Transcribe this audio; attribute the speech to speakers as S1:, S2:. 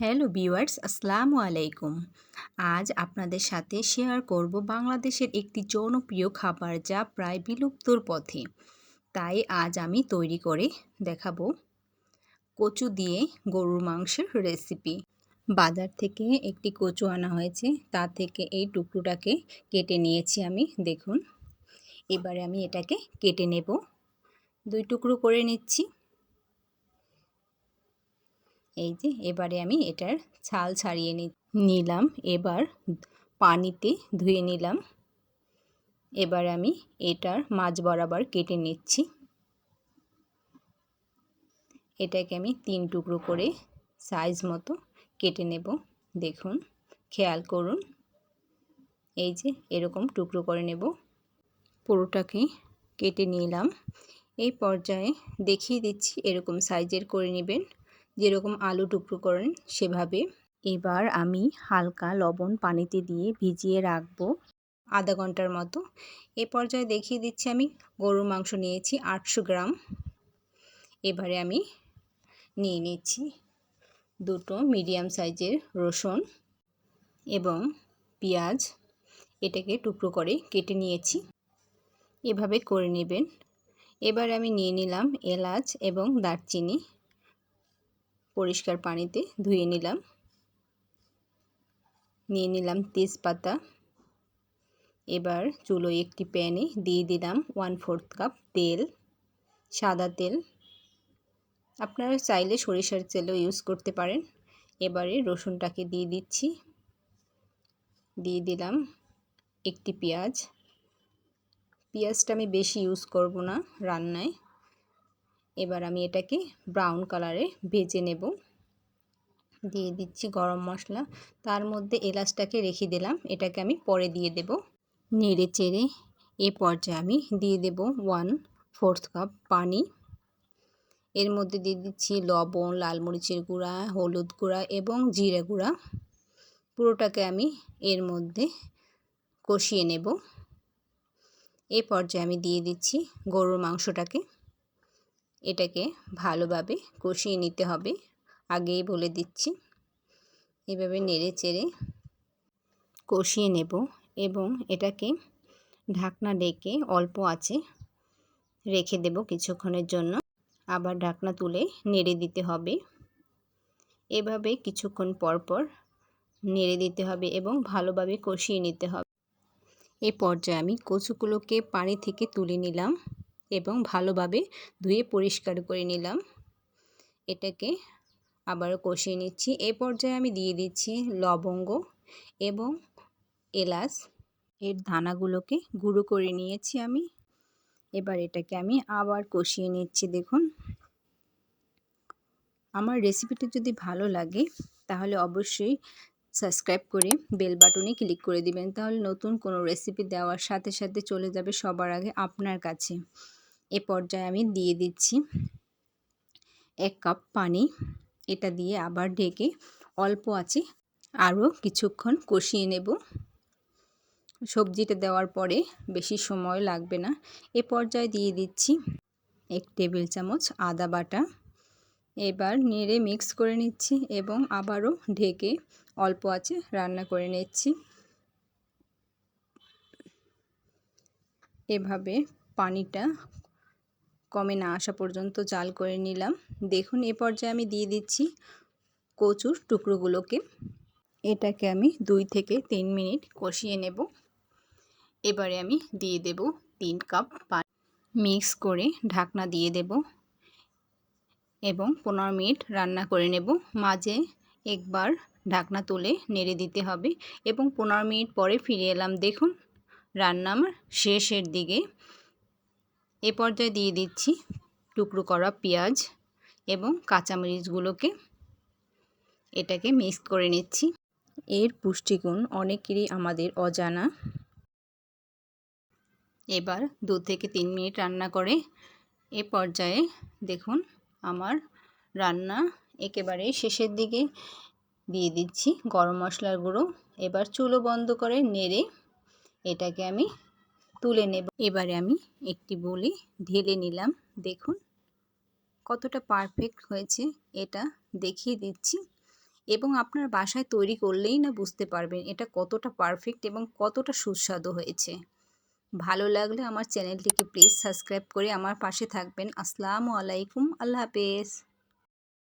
S1: Hello viewers, আসসালামু আলাইকুম। আজ আপনাদের সাথে শেয়ার করব বাংলাদেশের একটি জনপ্রিয় খাবার যা প্রায় বিলুপ্তর পথে। তাই আজ আমি তৈরি করে দেখাবো কচু দিয়ে গরুর মাংসের রেসিপি বাজার থেকে একটি কচু আনা হয়েছে, তা থেকে এই টুকরোটাকে কেটে নিয়েছি আমি, দেখুন। এবারে আমি এটাকে কেটে নেব। দুই টুকরো করে নিচ্ছি। এই যে এবারে আমি এটার ছাল ছাড়িয়ে নিলাম। এবার পানিতে ধুয়ে নিলাম। এবার আমি এটার মাছ বরাবর কেটে নিচ্ছি। এটাকে আমি তিন টুকরো করে সাইজ মতো কেটে নেব। দেখুন, খেয়াল করুন। এই যে এরকম টুকরো করে নেব। পুরোটাকে কেটে নিলাম। এই পর্যায়ে দেখিয়ে দিচ্ছি এরকম সাইজের করে নেবেন। যেরকম আলু টুকরো করেন সেভাবে। এবার আমি হালকা লবণ পানিতে দিয়ে ভিজিয়ে রাখব আধা ঘণ্টার মতো। এ পর্যায়ে দেখিয়ে দিচ্ছি আমি, গরুর মাংস নিয়েছি আটশো গ্রাম। এবারে আমি নিয়ে নিচ্ছি দুটো মিডিয়াম সাইজের রসুন এবং পেঁয়াজ। এটাকে টুকরো করে কেটে নিয়েছি। এভাবে করে নেবেন। এবার আমি নিয়ে নিলাম এলাচ এবং দারচিনি। পরিষ্কার পানিতে ধুয়ে নিলাম। নিয়ে নিলাম তেজপাতা। এবার চুলো একটি প্যানে দিয়ে দিলাম ওয়ান ফোর্থ কাপ তেল, সাদা তেল। আপনারা চাইলে সরিষার তেলও ইউজ করতে পারেন। এবারে রসুনটাকে দিয়ে দিচ্ছি। দিয়ে দিলাম একটি পেঁয়াজ। পেঁয়াজটা আমি বেশি ইউজ করব না রান্নায়। এবার আমি এটাকে ব্রাউন কালারে ভেজে নেব। দিয়ে দিচ্ছি গরম মশলা। তার মধ্যে এলাচটাকে রেখে দিলাম। এটাকে আমি পরে দিয়ে দেব। নেড়ে চেড়ে এ পর্যায়ে আমি দিয়ে দেব ওয়ান ফোর্থ কাপ পানি। এর মধ্যে দিয়ে দিচ্ছি লবণ, লাল মরিচের গুঁড়া, হলুদ গুঁড়া এবং জিরে গুঁড়া। পুরোটাকে আমি এর মধ্যে কষিয়ে নেব। এ পর্যায়ে আমি দিয়ে দিচ্ছি গরুর মাংসটাকে। এটাকে ভালোভাবে কষিয়ে নিতে হবে। আগেই বলে দিচ্ছি। এভাবে নেড়ে চেড়ে কষিয়ে নেব এবং এটাকে ঢাকনা ডেকে অল্প আছে রেখে দেব কিছুক্ষণের জন্য। আবার ঢাকনা তুলে নেড়ে দিতে হবে। এভাবে কিছুক্ষণ পর পর নেড়ে দিতে হবে এবং ভালোভাবে কষিয়ে নিতে হবে। এ পর্যায়ে আমি কচুগুলোকে পানি থেকে তুলে নিলাম। এবং ভালোভাবে ধুয়ে পরিষ্কার করে নিলাম। এটাকে আবারও কষিয়ে নিচ্ছি। এ পর্যায়ে আমি দিয়ে দিচ্ছি লবঙ্গ এবং এলাচ। এর দানাগুলোকে গুঁড়ো করে নিয়েছি আমি। এবার এটাকে আমি আবার কষিয়ে নিচ্ছি, দেখুন। আমার রেসিপিটি যদি ভালো লাগে, তাহলে অবশ্যই সাবস্ক্রাইব করে বেল বাটনে ক্লিক করে দিবেন। তাহলে নতুন কোনো রেসিপি দেওয়ার সাথে সাথে চলে যাবে সবার আগে আপনার কাছে। এ পর্যায়ে আমি দিয়ে দিচ্ছি এক কাপ পানি। এটা দিয়ে আবার ঢেকে অল্প আছে আরও কিছুক্ষণ কষিয়ে নেব। সবজিটা দেওয়ার পরে বেশি সময় লাগবে না। এ পর্যায়ে দিয়ে দিচ্ছি এক টেবিল চামচ আদা বাটা। এবার নেড়ে মিক্স করে নিচ্ছি এবং আবারও ঢেকে অল্প আছে রান্না করে নিচ্ছি। এভাবে পানিটা কমে না আসা পর্যন্ত জাল করে নিলাম। দেখুন, এ পর্যায়ে আমি দিয়ে দিচ্ছি কচুর টুকরোগুলোকে। এটাকে আমি দুই থেকে তিন মিনিট কষিয়ে নেব। এবারে আমি দিয়ে দেব তিন কাপ পানি। মিক্স করে ঢাকনা দিয়ে দেব এবং পনেরো মিনিট রান্না করে নেব। মাঝে একবার ঢাকনা তুলে নেড়ে দিতে হবে এবং পনেরো মিনিট পরে ফিরে এলাম। দেখুন, রান্না আমার শেষের দিকে। এ পর্যায়ে দিয়ে দিচ্ছি টুকরো করা পেঁয়াজ এবং কাঁচামরিচগুলোকে। এটাকে মিক্স করে নিচ্ছি। এর পুষ্টিগুণ অনেকেরই আমাদের অজানা। এবার দু থেকে তিন মিনিট রান্না করে এ পর্যায়ে দেখুন আমার রান্না একেবারে শেষের দিকে। দিয়ে দিচ্ছি গরম মশলার গুঁড়ো। এবার চুলো বন্ধ করে নেড়ে এটাকে আমি তুলে নেব। এবারে আমি একটি বলি ঢেলে নিলাম। দেখুন কতটা পারফেক্ট হয়েছে এটা দেখিয়ে দিচ্ছি। এবং আপনার বাসায় তৈরি করলেই না বুঝতে পারবেন এটা কতটা পারফেক্ট এবং কতটা সুস্বাদু হয়েছে। ভালো লাগলে আমার চ্যানেলটিকে প্লিজ সাবস্ক্রাইব করে আমার পাশে থাকবেন। আসসালামু আলাইকুম। আল্লাহ হাফেজ।